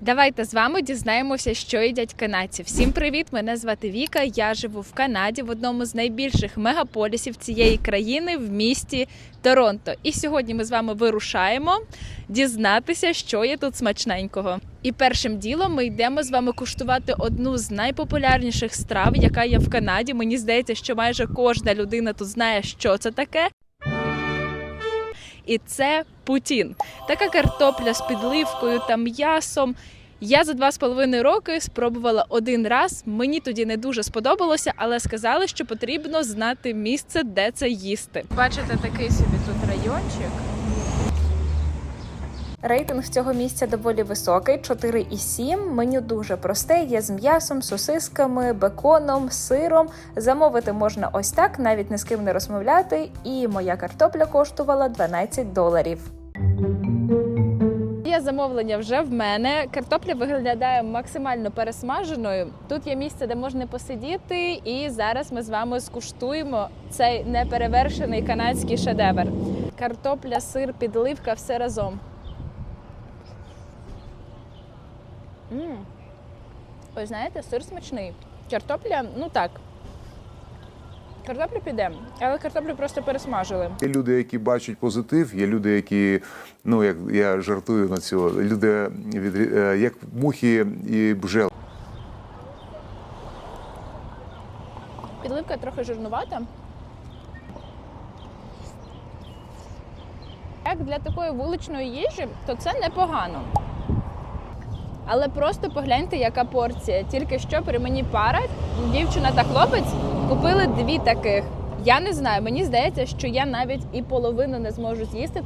Давайте з вами дізнаємося, що їдять канадці. Всім привіт! Мене звати Віка. Я живу в Канаді в одному з найбільших мегаполісів цієї країни в місті Торонто. І сьогодні ми з вами вирушаємо дізнатися, що є тут смачненького. І першим ділом ми йдемо з вами куштувати одну з найпопулярніших страв, яка є в Канаді. Мені здається, що майже кожна людина тут знає, що це таке. І це путін. Така картопля з підливкою та м'ясом. Я за два з половиною роки спробувала один раз. Мені тоді не дуже сподобалося, але сказали, що потрібно знати місце, де це їсти. Бачите, такий собі тут райончик. Рейтинг цього місця доволі високий 4,7. Меню дуже просте. Є з м'ясом, сосисками, беконом, сиром. Замовити можна ось так, навіть ні з ким не розмовляти. І моя картопля коштувала 12 доларів. Є замовлення вже в мене. Картопля виглядає максимально пересмаженою. Тут є місце, де можна посидіти, і зараз ми з вами скуштуємо цей неперевершений канадський шедевр. Картопля, сир, підливка, все разом. М. Ось знаєте, сир смачний. Картопля, ну так. Картопля піде, але картоплю просто пересмажили. Є люди, які бачать позитив, є люди, які, ну як я жартую на цього, люди від, е, як мухи і бжел. Підливка трохи жирнувата. Як для такої вуличної їжі, то це непогано. Але просто погляньте, яка порція. Тільки що при мені пара, дівчина та хлопець купили дві таких. Я не знаю, мені здається, що я навіть і половину не зможу з'їсти.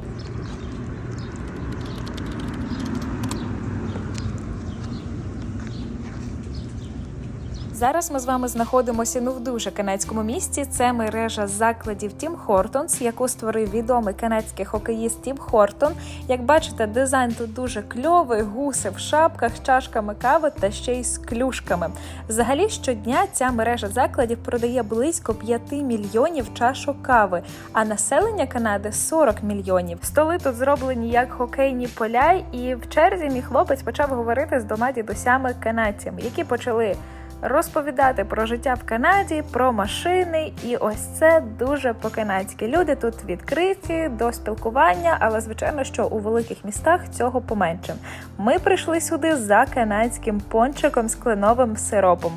Зараз ми з вами знаходимося ну в дуже канадському місті. Це мережа закладів Тім Хортонс, яку створив відомий канадський хокеїст Тім Хортон. Як бачите, дизайн тут дуже кльовий, гуси в шапках, чашками кави та ще й з клюшками. Взагалі, щодня ця мережа закладів продає близько 5 мільйонів чашок кави, а населення Канади 40 мільйонів. Столи тут зроблені як хокейні поля, і в черзі мій хлопець почав говорити з двома дідусями канадцями, які почали розповідати про життя в Канаді, про машини, і ось це дуже по-канадськи. Люди тут відкриті до спілкування, але звичайно, що у великих містах цього поменше. Ми прийшли сюди за канадським пончиком з кленовим сиропом.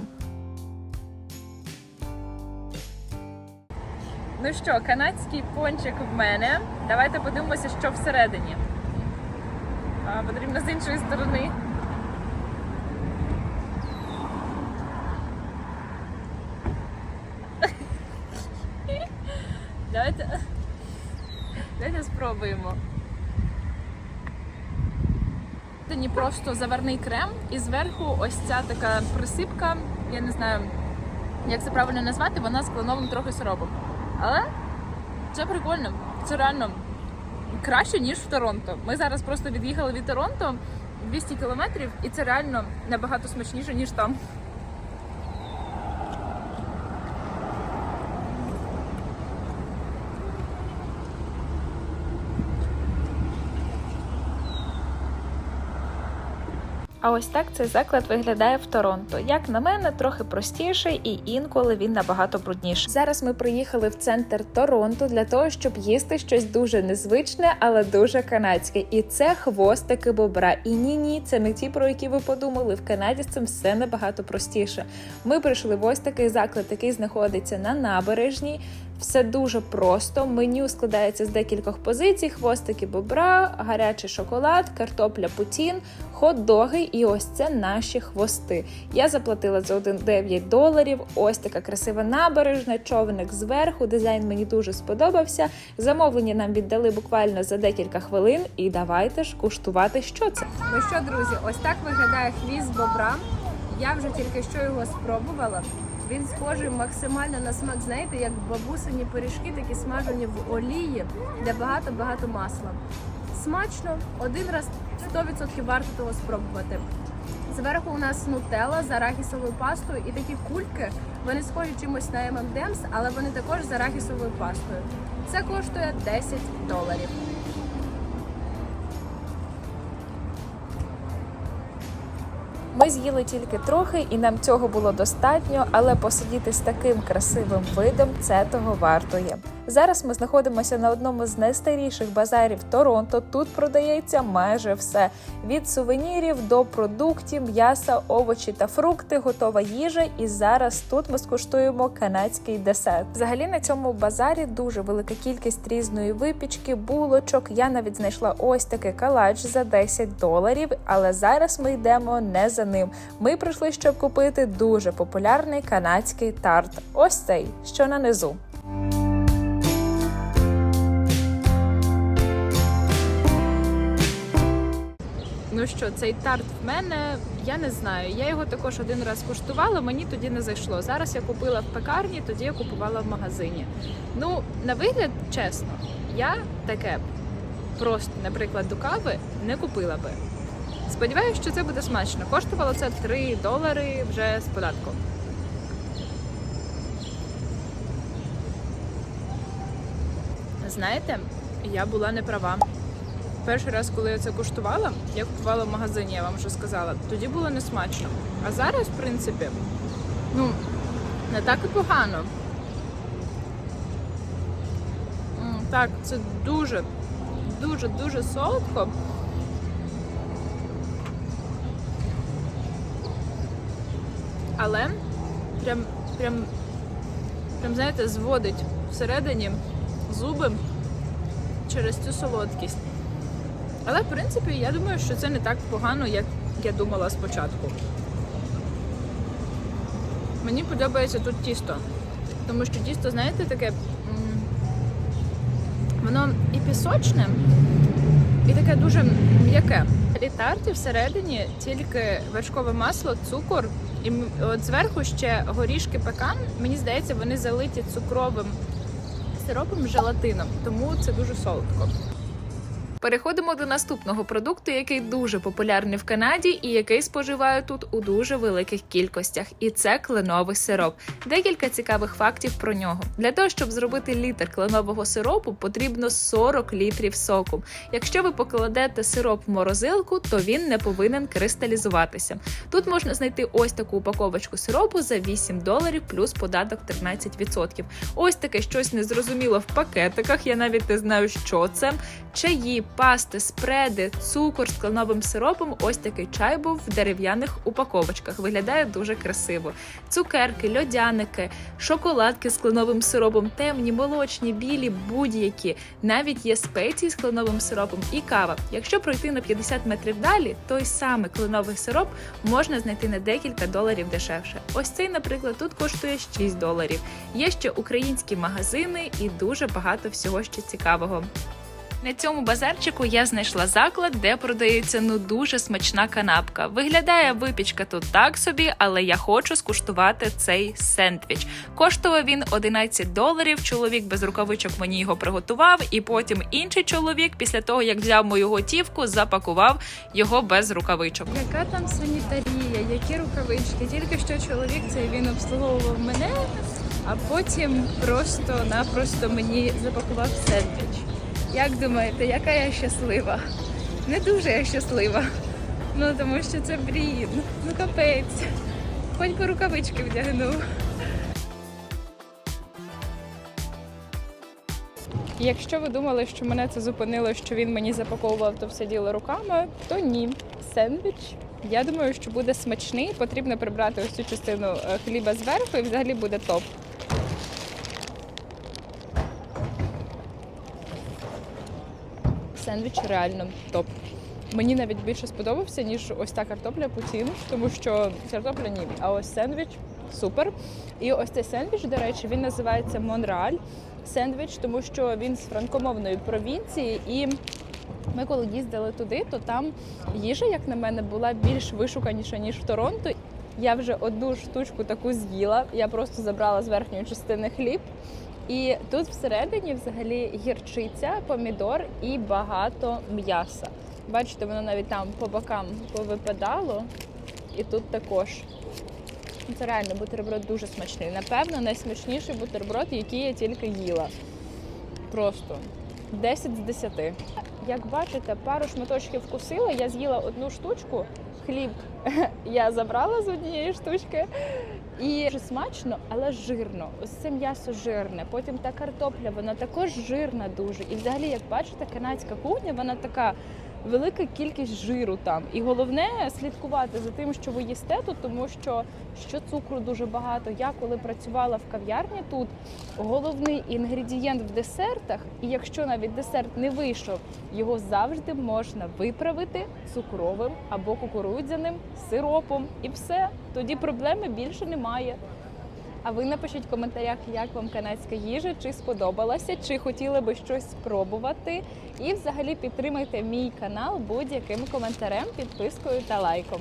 Ну що, канадський пончик в мене. Давайте подивимося, що всередині. Потрібно з іншої сторони. Давайте, давайте спробуємо. Це просто заварний крем, і зверху ось ця така присипка, я не знаю, як це правильно назвати, вона з кленовим трохи сиропом. Але це прикольно, це реально краще, ніж в Торонто. Ми зараз просто від'їхали від Торонто 200 кілометрів, і це реально набагато смачніше, ніж там. А ось так цей заклад виглядає в Торонто. Як на мене, трохи простіше, і інколи він набагато брудніший. Зараз ми приїхали в центр Торонто для того, щоб їсти щось дуже незвичне, але дуже канадське. І це хвостики бобра. І ні, ні, це не ті, про які ви подумали. В Канаді з цим все набагато простіше. Ми прийшли в ось такий заклад, який знаходиться на набережній. Все дуже просто. Меню складається з декількох позицій: хвостики бобра, гарячий шоколад, картопля путін, хот-доги і ось це наші хвости. Я заплатила за один 9 доларів. Ось така красива набережна, човник зверху. Дизайн мені дуже сподобався. Замовлення нам віддали буквально за декілька хвилин. І давайте ж куштувати, що це. Ну що, друзі, ось так виглядає хвіст бобра. Я вже тільки що його спробувала. Він схожий максимально на смак, знаєте, як бабусині пиріжки, такі смажені в олії, де багато-багато масла. Смачно, один раз 100% варто того спробувати. Зверху у нас нутелла з арахісовою пастою і такі кульки. Вони схожі чимось на M&M's, але вони також з арахісовою пастою. Це коштує 10 доларів. Ми з'їли тільки трохи, і нам цього було достатньо, але посидіти з таким красивим видом це того вартує. Зараз ми знаходимося на одному з найстаріших базарів Торонто. Тут продається майже все: від сувенірів до продуктів, м'яса, овочі та фрукти, готова їжа. І зараз тут ми скуштуємо канадський десерт. Взагалі на цьому базарі дуже велика кількість різної випічки, булочок. Я навіть знайшла ось такий калач за 10 доларів. Але зараз ми йдемо не за ним. Ми прийшли, щоб купити дуже популярний канадський тарт. Ось цей, що на низу. Ну що, цей тарт в мене, я не знаю. Я його також один раз куштувала, мені тоді не зайшло. Зараз я купила в пекарні, тоді я купувала в магазині. Ну, на вигляд, чесно, я таке просто, наприклад, до кави не купила би. Сподіваюсь, що це буде смачно. Коштувало це 3 долари вже з податком. Знаєте, я була не права. Перший раз, коли я це куштувала, я купувала в магазині, я вам вже сказала, тоді було не смачно. А зараз, в принципі, ну, не так і погано. Так, це дуже, дуже, дуже солодко. Але прям, прям, прям, знаєте, зводить всередині зуби через цю солодкість. Але в принципі я думаю, що це не так погано, як я думала спочатку. Мені подобається тут тісто. Тому що тісто, знаєте, таке. Воно і пісочне, і таке дуже м'яке. І тарті всередині тільки вершкове масло, цукор, і от зверху ще горішки пекан. Мені здається, вони залиті цукровим сиропом желатином, тому це дуже солодко. Переходимо до наступного продукту, який дуже популярний в Канаді і який споживають тут у дуже великих кількостях. І це кленовий сироп. Декілька цікавих фактів про нього. Для того, щоб зробити літр кленового сиропу, потрібно 40 літрів соку. Якщо ви покладете сироп в морозилку, то він не повинен кристалізуватися. Тут можна знайти ось таку упаковочку сиропу за 8 доларів плюс податок 13%. Ось таке щось незрозуміло в пакетиках. Я навіть не знаю, що це. Чаї, пасти, спреди, цукор з кленовим сиропом. Ось такий чай був в дерев'яних упаковочках. Виглядає дуже красиво. Цукерки, льодяники, шоколадки з кленовим сиропом, темні, молочні, білі, будь-які. Навіть є спеції з кленовим сиропом і кава. Якщо пройти на 50 метрів далі, той самий кленовий сироп можна знайти на декілька доларів дешевше. Ось цей, наприклад, тут коштує 6 доларів. Є ще українські магазини і дуже багато всього ще цікавого. На цьому базарчику я знайшла заклад, де продається ну дуже смачна канапка. Виглядає випічка тут так собі, але я хочу скуштувати цей сендвіч. Коштував він 11 доларів. Чоловік без рукавичок мені його приготував, і потім інший чоловік, після того як взяв мою готівку, запакував його без рукавичок. Яка там санітарія, які рукавички? Тільки що чоловік цей він обслуговував мене, а потім просто-напросто мені запакував сендвіч. Як думаєте, яка я щаслива? Не дуже я щаслива. Ну тому що це брід. Ну капець. Хоч би рукавички вдягнув. Якщо ви думали, що мене це зупинило, що він мені запаковував то все діло руками, то ні. Сендвіч. Я думаю, що буде смачний. Потрібно прибрати ось цю частину е, хліба зверху і взагалі буде топ. Сендвіч реально топ. Мені навіть більше сподобався, ніж ось та картопля Путін, тому що картопля ні, а ось сендвіч супер. І ось цей сендвіч, до речі, він називається Монреаль сендвіч, тому що він з франкомовної провінції. І ми коли їздили туди, то там їжа, як на мене, була більш вишуканіша, ніж в Торонто. Я вже одну штучку таку з'їла. Я просто забрала з верхньої частини хліб. І тут всередині взагалі гірчиця, помідор і багато м'яса. Бачите, воно навіть там по бокам повипадало. І тут також. Це реально бутерброд дуже смачний. Напевно, найсмачніший бутерброд, який я тільки їла. Просто 10 з 10. Як бачите, пару шматочків вкусила, я з'їла одну штучку, Хліб я забрала з однієї штучки. І дуже смачно, але жирно. Ось це м'ясо жирне. Потім та картопля, вона також жирна дуже. І взагалі, як бачите, канадська кухня, вона така велика кількість жиру там. І головне слідкувати за тим, що ви їсте тут, тому що, що цукру дуже багато. Я коли працювала в кав'ярні тут, головний інгредієнт в десертах, і якщо навіть десерт не вийшов, його завжди можна виправити цукровим або кукурудзяним сиропом. І все, тоді проблеми більше немає. А ви напишіть в коментарях, як вам канадська їжа, чи сподобалася, чи хотіли би щось спробувати. І взагалі підтримайте мій канал будь-яким коментарем, підпискою та лайком.